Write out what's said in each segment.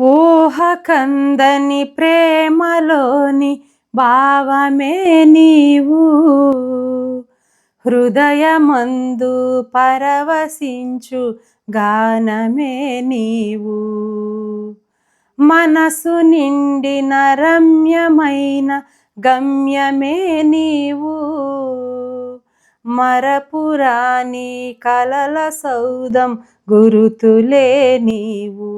ఊహ కందని ప్రేమలోని భావమే నీవు. హృదయమందు పరవశించు గానమే నీవు. మనసు నిండిన రమ్యమైన గమ్యమే నీవు. మరపురాని కలల సౌదం గురుతులే నీవు.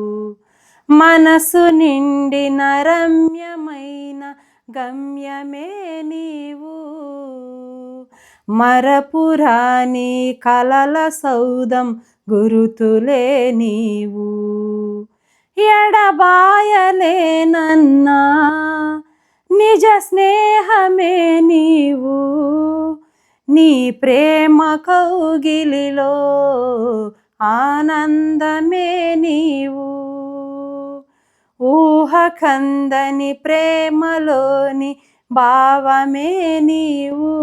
మనసు నిండిన రమ్యమైన గమ్యమే నీవు. మరపురాని కలల సౌదం గురుతులే నీవు. ఎడబాయలేనన్నా నిజ స్నేహమే నీవు. నీ ప్రేమ కౌగిలిలో ఆనందమే నీవు. ఊహ కందని ప్రేమలోని భావమే నీవు.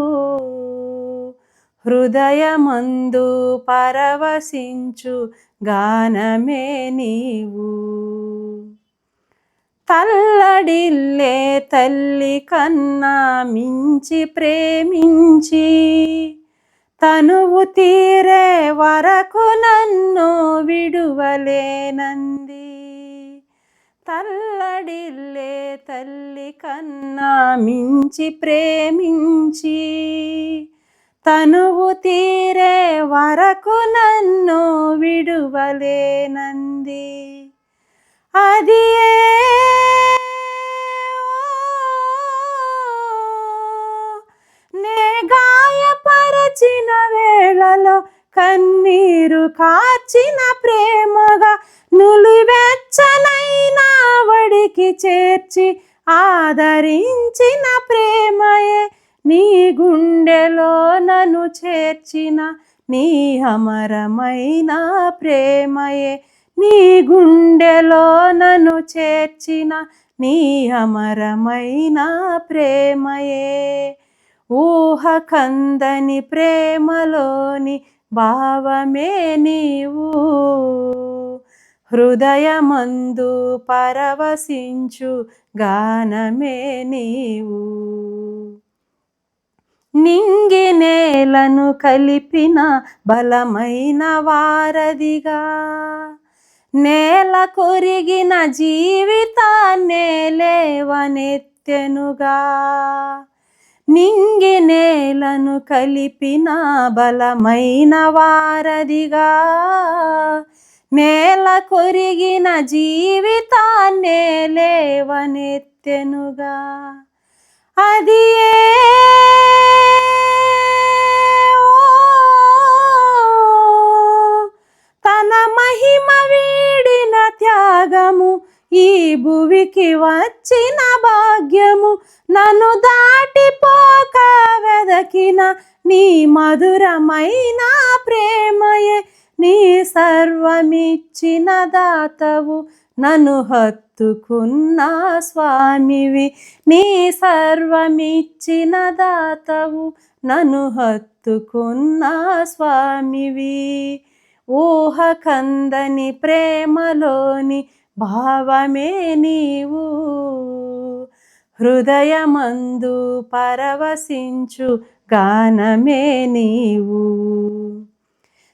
హృదయమందు పరవశించు గానమే నీవు. తల్లడిల్లే తల్లి కన్నా మించి ప్రేమించి తనువు తీరే వరకు నన్ను విడువలేనంది. తల్లడిల్లే తల్లి కన్నా మించి ప్రేమించి తనువు తీరే వరకు నన్ను విడువలేనంది. అది నే గాయపరచిన వేళలో కన్నీరు కాచిన ప్రేమగా నులు వడికి చేర్చి ఆదరించిన ప్రేమయే నీ గుండెలో నన్ను చేర్చిన నీ అమరమైన ప్రేమయే. నీ గుండెలో నన్ను చేర్చిన నీ అమరమైన ప్రేమయే. ఊహ కందని ప్రేమలోని భావమే నీవు. హృదయమందు పరవశించు గానమే నీవు. నింగి నేలను కలిపిన బలమైన వారధిగా నేల కొరిగిన జీవితాన్నే లేవనెత్తెనుగా నింగి నేలను కలిపిన బలమైన వారధిగా నేల కొరిగిన జీవితాన్నే లేవనెత్తెనుగా. అది ఏ? తన మహిమ వీడిన త్యాగము ఈ భువికి వచ్చిన భాగ్యము నన్ను దాటిపోక వెదకిన నీ మధురమైన ప్రేమయే. నీ సర్వమిచ్చిన దాతవు నన్ను హత్తుకున్న స్వామివి. నీ సర్వమిచ్చిన దాతవు నన్ను హత్తుకున్న స్వామివి. ఊహ కందని ప్రేమలోని భావమే నీవు. హృదయమందు పరవశించు గానమే నీవు.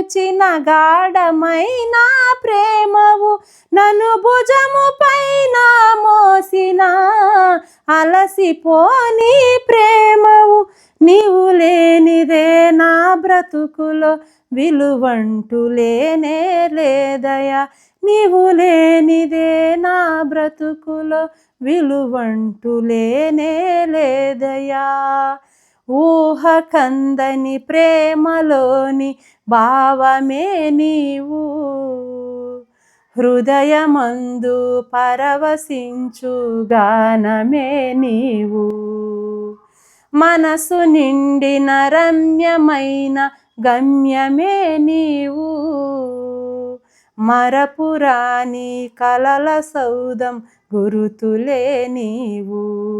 చూచిన గాఢమైన ప్రేమవు నన్ను భుజము పైన మోసిన అలసిపోని ప్రేమవు నీవు లేనిదే నా బ్రతుకులో విలువంటూ లేనే లేదయా? నీవు లేనిదే నా బ్రతుకులో విలువంటూ లేనే లేదయా? ఊహ కందని ప్రేమలోని భావమే నీవు. హృదయమందు పరవశించు గానమే నీవు. మనసు నిండిన రమ్యమైన గమ్యమే నీవు. మరపురాని కలల సౌదం గురుతులే నీవు.